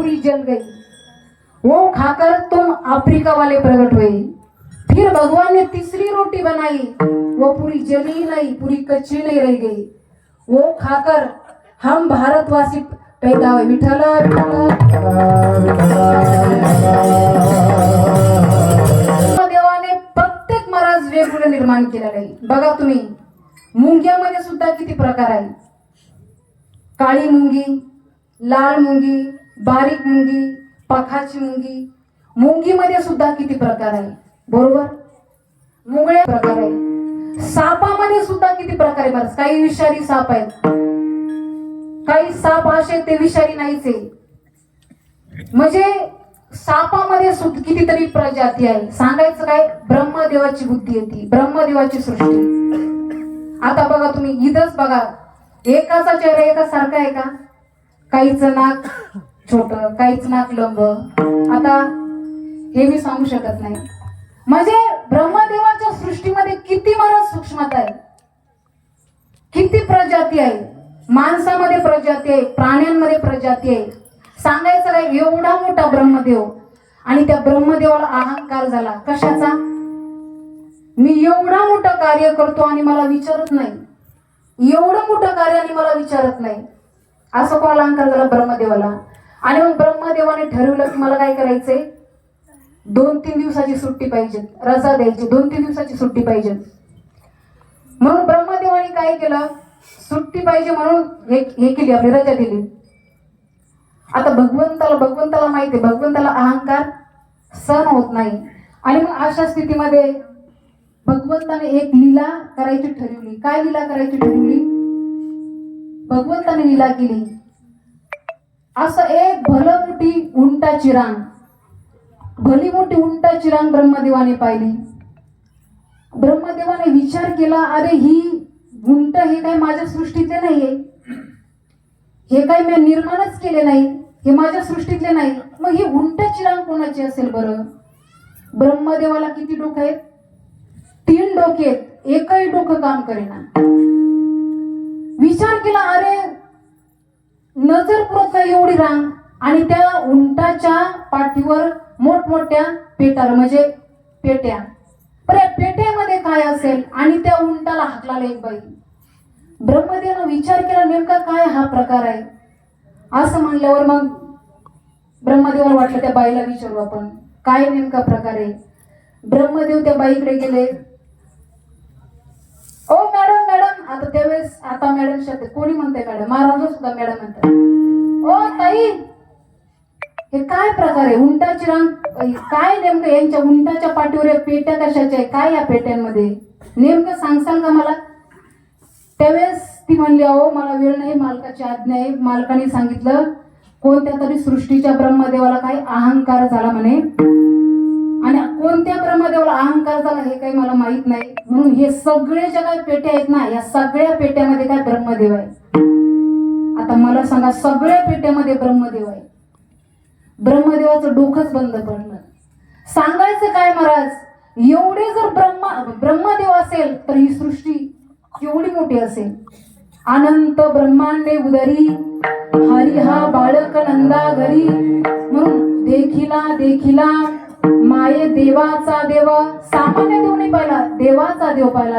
पूरी जल गई। वो खाकर तुम अफ्रीका वाले प्रकट हुए। फिर भगवान ने तीसरी रोटी बनाई। वो पूरी जली नहीं पूरी कच्ची नहीं रह गई। वो खाकर हम भारतवासी पैदा हुए। विठ्ठल देवाने प्रत्येक महाराज वेगवेगळे निर्माण केलेलं आहे बघा तुम्ही मुंग्यामध्ये सुद्धा किती प्रकार आहे काळी मुंगी लाल मुंगी बारीक मुंगी पाखाची मुंगी. मुंगीमध्ये सुद्धा किती प्रकार आहे? बरोबर? मुंगळे प्रकार आहे. सापामध्ये सुद्धा किती प्रकार आहे बरं काही विषारी साप आहेत. काही साप असे ते विषारी नाहीच आहे. म्हणजे सापामध्ये सुद्धा कितीतरी प्रजाती आहे. सांगायचं काय? ब्रह्मदेवाची बुद्धी येते ब्रह्मदेवाची सृष्टी. आता बघा तुम्ही इथंच बघा. एकाचा चेहरा एका सारखा आहे का? काहीच नाक छोट काहीच नाक लंब. आता हे मी सांगू शकत नाही. म्हणजे ब्रह्मदेवाच्या सृष्टीमध्ये किती मला सूक्ष्मता आहे? किती प्रजाती आहे? माणसामध्ये प्रजाती आहे प्राण्यांमध्ये प्रजाती आहे. सांगायचं काय एवढा मोठा ब्रह्मदेव. आणि त्या ब्रह्मदेवाला अहंकार झाला. कशाचा? मी एवढा मोठं कार्य करतो आणि मला विचारत नाही. एवढं मोठं कार्य आणि मला विचारत नाही. असं कोणाला अहंकार झाला? ब्रह्मदेवाला. आणि मग ब्रह्मदेवाने ठरवलं की मला काय करायचंय? दोन तीन दिवसाची सुट्टी पाहिजे. रजा द्यायची. दोन तीन दिवसाची सुट्टी पाहिजे. म्हणून ब्रह्मदेवाने काय केलं? सुट्टी पाहिजे म्हणून हे हे केली आपली रजा दिली. आता भगवंताला भगवंताला माहिती आहे भगवंताला अहंकार सहन होत नाही. आणि मग अशा स्थितीमध्ये भगवंताने एक लीला करायची ठरवली. काय लीला करायची ठरवली? भगवंताने लीला केली. असं एक भलं मोठी उंटा चिरांग. भली मोठी उंटा चिरांग ब्रह्मदेवाने पाहिली. ब्रह्मदेवाने विचार केला अरे ही उंट हे काय माझ्या सृष्टीतले नाहीये? हे काय मी निर्माणच केले नाही? हे माझ्या सृष्टीतले नाही? मग ही उंट चिरांग कोणाची असेल बरं? ब्रह्मदेवाला किती डोकं आहेत? तीन डोके आहेत. एकही डोकं काम करेना. विचार केला अरे नजर पुरत नाही एवढी रांग आणि त्या उंटाच्या पाठीवर मोठमोठ्या पेटाला म्हणजे पेट्या. पण या पेट्यामध्ये काय असेल? आणि त्या उंटाला हाकलाला एक बाई. ब्रह्मदेवानं विचार केला नेमका काय हा प्रकार आहे? असं म्हणल्यावर मग ब्रह्मदेवाला वाटलं त्या बाईला विचारू आपण काय नेमका प्रकार आहे? ब्रह्मदेव त्या बाईकडे गेले. ओ मॅडम मॅडम आता त्यावेळेस आता मॅडम शब्द कोणी म्हणते मॅडम? महाराज सुद्धा मॅडम म्हणतात. ओ ताई! हे काय प्रकार आहे? उंटाची रांग काय नेमकं यांच्या उंटाच्या पाठीवर पेट्या कशाच्या आहे? काय या पेट्यांमध्ये? नेमकं सांगसाल का मला? त्यावेळेस ती म्हणली अहो मला वेळ नाही मालकाची आज्ञा आहे. मालकाने सांगितलं कोणत्या तरी सृष्टीच्या ब्रह्मदेवाला काही अहंकार झाला म्हणे. कोणत्या ब्रह्मदेवाला अहंकार झाला हे काही मला माहीत नाही. म्हणून हे सगळे ज्या काही पेट्या आहेत ना या सगळ्या पेट्यामध्ये काय ब्रह्मदेव आहे आता मला सांगा सगळ्या पेट्यामध्ये ब्रह्मदेव आहे ब्रह्मदेवाचं डोकंच बंद पडलं. सांगायचं काय महाराज? एवढे जर ब्रह्मा ब्रह्मदेव असेल तर ही सृष्टी केवढी मोठी असेल? अनंत ब्रह्मांडे उदरी हरिहा बाळक नंदा घरी. म्हणून देखिला देखिला माये देवाचा देव सामान्य देव नाही पाहिला देवाचा देव पाहिला.